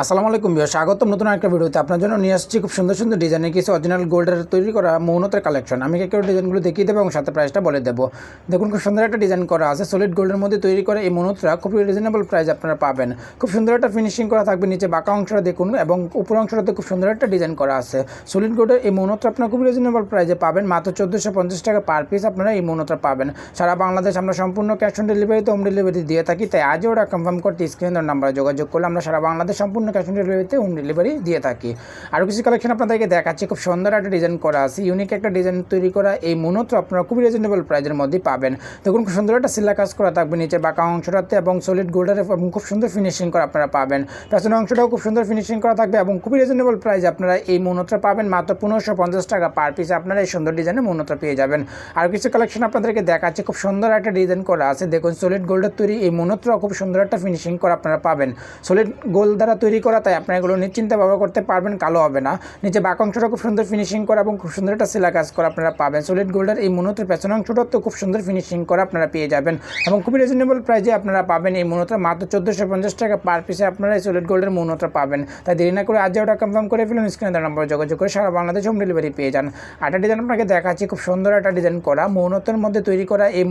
আসসালামু আলাইকুম বিয়া স্বাগতম নতুন একটা ভিডিওতে। আপনার জন্য নিয়ে আসছি খুব সুন্দর সুন্দর ডিজাইনের কিছু অরিজিনাল গোল্ডের তৈরি করা মৌনতের কালেকশন আমি কেউ ডিজাইনগুলো দেখিয়ে দেবো এবং সাথে প্রাইসটা বলে দেবো। দেখুন, খুব সুন্দর একটা ডিজাইন করা আছে। সলিড গোল্ডের মধ্যে তৈরি করা এই মৌনতরা খুবই রিজনেবল প্রাইস আপনারা পাবেন। খুব সুন্দর একটা ফিনিশিং করা থাকবে নিচে বাঁকা অংশটা দেখুন এবং উপর অংশটাতে খুব সুন্দর একটা ডিজাইন করা আছে। সলিড গোল্ডের এই মৌনতরা আপনারা খুব রিজনেবল প্রাইসে পাবেন। মাত্র চোদ্দোশো পঞ্চাশ টাকা পার পিস আপনারা এই মৌনতরা পাবেন। সারা বাংলাদেশ আমরা সম্পূর্ণ ক্যাশ অন ডেলিভারিতে হোম ডেলিভারি দিয়ে থাকি, তাই আজও ওরা কনফার্ম করতে স্ক্রিনের নাম্বারে যোগাযোগ করলে আমরা সারা বাংলাদেশ সম্পূর্ণ ক্যাশ অন ডেলিভারিতে হোম ডেলিভারি দিয়ে থাকি। আরও কিছু কালেকশন আপনাদেরকে দেখাচ্ছি। খুব সুন্দর একটা ডিজাইন করা আছে ইউনিক একটা ডিজাইন তৈরি করা। এই মূলত আপনারা খুবই রিজনেবল প্রাইজের মধ্যেই পাবেন। দেখুন, খুব সুন্দর একটা সিলা কাজ করা থাকবে নিচের বাঁকা অংশটাতে এবং সলিড গোল্ডের এবং খুব সুন্দর ফিনিশিং করা আপনারা পাবেন। পেছনের অংশটাও খুব সুন্দর ফিনিশিং করা থাকবে এবং খুবই রিজনেবল প্রাইস আপনারা এই মূনতটা পাবেন। মাত্র পনেরোশো পঞ্চাশ টাকা পার পিস আপনারা এই সুন্দর ডিজাইনের মূনতটা পেয়ে যাবেন। আর কিছু কালেকশন আপনাদেরকে দেখাচ্ছে। খুব সুন্দর একটা ডিজাইন করা আছে। দেখুন সলিড গোল্ডের তৈরি এই মূনতটাও খুব সুন্দর একটা ফিনিশিং করা আপনারা পাবেন। সলিড গোল্ড দ্বারা তৈরি করা, তাই আপনারা এগুলো নিশ্চিন্তে ব্যবহার করতে পারবেন, কালো হবে না। নিচে বাক অংশটা খুব সুন্দর ফিনিশিং করা এবং খুব সুন্দর একটা সিলা কাজ করা আপনারা পাবেন। সলিড গোল্ডের এই মূনতের পেছন অংশটা তো খুব সুন্দর ফিনিশিং করা আপনারা পেয়ে যাবেন। এবং খুবই রিজনেবল প্রাইসে আপনারা পাবেন এই মূনতটা মাত্র চোদ্দোশো পঞ্চাশ টাকা পার পিসে আপনারা এই সলিড গোল্ডের মূনতটা পাবেন। তাই দেরি না করে আজ ওটা কনফার্ম করে ফেলুন স্ক্রিনে দেওয়ার নম্বর যোগাযোগ করে সারা বাংলাদেশ হোম ডেলিভারি পেয়ে যান। আরেকটা ডিজাইন আপনাকে দেখাচ্ছি, খুব সুন্দর একটা ডিজাইন করা। মৌনতের মধ্যে তৈরি করা এই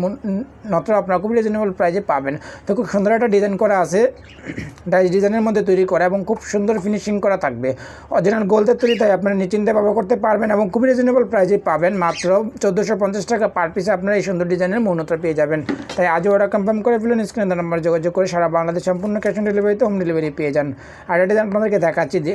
নতটা আপনারা খুবই রিজনেবল প্রাইসে পাবেন। তো খুব সুন্দর একটা ডিজাইন করা আছে। ডাইস ডিজাইনের মধ্যে তৈরি করা এবং খুব সুন্দর ফিনিশিং করা থাকবে। অরিজিনাল গোলদের তৈরি তাই আপনারা নিশ্চিন্তে ব্যবহার করতে পারবেন এবং খুবই রিজনেবল প্রাইসে পাবেন। মাত্র চোদ্দোশো পঞ্চাশ টাকা পার পিসে আপনারা এই সুন্দর ডিজাইনের মৌনতা পেয়ে যাবেন। তাই আজও অর্ডার কনফার্ম করে ফেলুন স্ক্রিনে নাম্বার যোগাযোগ করে সারা বাংলাদেশ সম্পূর্ণ ক্যাশ অন ডেলিভারিতে হোম ডেলিভারি পেয়ে যান। আর এটা আপনাদেরকে দেখাচ্ছি যে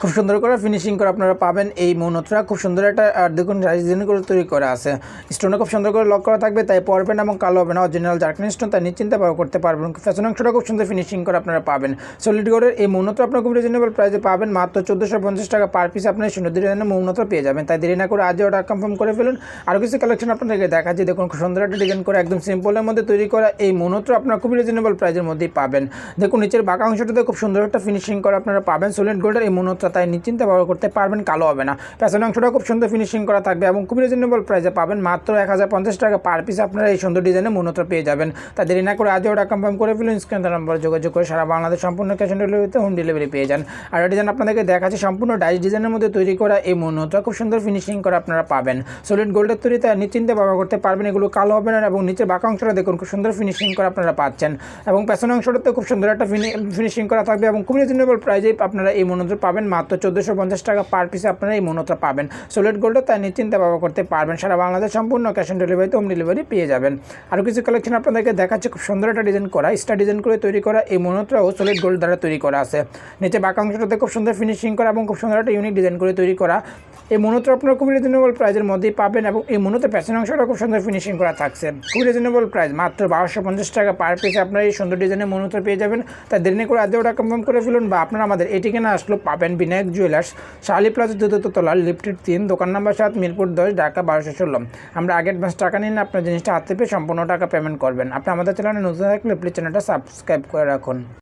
খুব সুন্দর করে ফিনিশিং করে আপনারা পাবেন এই মৌনতরা খুব সুন্দর একটা আর দেখুন ডিজাইন করে তৈরি করা আছে। স্টোনও খুব সুন্দর করে লক করা থাকবে, তাই পরবেন এবং কালো হবে না। অরিজিনাল জার্কিন স্টোন তাই নিশ্চিন্তে ব্যবহার করতে পারবেন। ফ্যাশন অংশটা খুব সুন্দর ফিনিশিং করে আপনারা পাবেন। সলিড গোল্ডের এই মৌনতরা আপনার খুব রিজনেবল প্রাইসে পাবেন। মাত্র চোদ্দোশো পঞ্চাশ টাকা পার পিস আপনার সুন্দর ডিজাইনের মৌনতা পেয়ে যাবেন। তাই দেরি না করে আজও ওটা কনফার্ম করে ফেলুন। আরও কিছু কালেকশন আপনাদেরকে দেখাচ্ছি। দেখুন, খুব সুন্দর একটা ডিজাইন করে একদম সিম্পলের মধ্যে তৈরি করা এই মৌনত্র আপনার খুব রিজনেবল প্রাইসের মধ্যেই পাবেন। দেখুন, নিচের বাঁকা অংশটাতে খুব সুন্দর একটা ফিনিশিং করে আপনারা পাবেন। সলিড গোল্ডের এই মৌনত্রা তাই নিশ্চিন্তে ব্যবহার করতে পারবেন, কালো হবে না। পেছনের অংশটা খুব সুন্দর ফিনিশিং করা থাকবে এবং খুব রিজনেবল প্রাইসে পাবেন। মাত্র এক হাজার পঞ্চাশ টাকা পার পিস আপনারা এই সুন্দর ডিজাইনে মূলত পেয়ে যাবেন। তা দেরি না করে আজও ওটা কনফার্ম করে ফেলুন স্ক্রিন নাম্বার যোগাযোগ করে সারা বাংলাদেশ সম্পূর্ণ ক্যাশ অন ডেলিভারিতে হোম ডেলিভারি পেয়ে যান। আর ডিজাইন আপনাদেরকে দেখাচ্ছে, সম্পূর্ণ ডাইস ডিজাইনের মধ্যে তৈরি করা এই মূলটা খুব সুন্দর ফিনিশিং করে আপনারা পাবেন। সলিড গোল্ডের তৈরি তাই নিশ্চিন্তে ব্যবহার করতে পারবেন, এগুলো কালো হবে না এবং নিচের বাঁকা অংশটা দেখুন, খুব সুন্দর ফিনিশিং করে আপনারা পাচ্ছেন। এবং পেছনের অংশটাতে খুব সুন্দর একটা ফিনিশিং করা থাকবে এবং খুব রিজনেবল প্রাইজেই আপনারা এই মনোত্র পাবেন। মাত্র চোদ্দোশো পঞ্চাশ টাকা পার পিসে আপনারা এই মনোত্র পাবেন। সলিড গোল্ডও তাই নিশ্চিন্তে ব্যবহার করতে পারবেন। সারা বাংলাদেশ সম্পূর্ণ ক্যাশ অন ডেলিভারিতে হোম ডেলিভারি পেয়ে যাবেন। আরও কিছু কালেকশন আপনাদেরকে দেখাচ্ছে, খুব সুন্দর একটা ডিজাইন করা স্টার ডিজাইন করে তৈরি করা, এই মনোত্রাও সলিড গোল্ড দ্বারা তৈরি করা আছে। নিচে বাঁকা অংশটাতে খুব সুন্দর ফিনিশিং করা এবং খুব সুন্দর একটা ইউনিক ডিজাইন করে তৈরি করা। এই মনোত্র আপনারা খুব রিজনেবল প্রাইসের মধ্যেই পাবেন এবং এই মনোতে প্যাশন অংশটা খুব সুন্দর ফিনিশিং করা থাকছে। খুব রিজনেবল প্রাইস মাত্র বারোশো পঞ্চাশ টাকা পার পিসে আপনারা এই সুন্দর ডিজাইনের মনোত্র পেয়ে যাবেন। তাই দেরি করে আজকে ওটা কনফার্ম করে ফেলুন বা আপনারা আমাদের এটিকে না আসলো পাবেন। বিনায়ক জুয়েলার্স শালি প্লাজা চতুর্থ তলা লিফটেড তিন, দোকান নাম্বার সাত, মিরপুর দশ, ঢাকা বারোশো ষোলো। আমরা আগে অ্যাডভান্স টাকা নিন আপনার জিনিসটা হাতে পেয়ে সম্পূর্ণ টাকা পেমেন্ট করবেন। আপনি আমাদের চ্যানেলে নতুন থাকলে প্লিজ চ্যানেলটা সাবস্ক্রাইব করে রাখুন।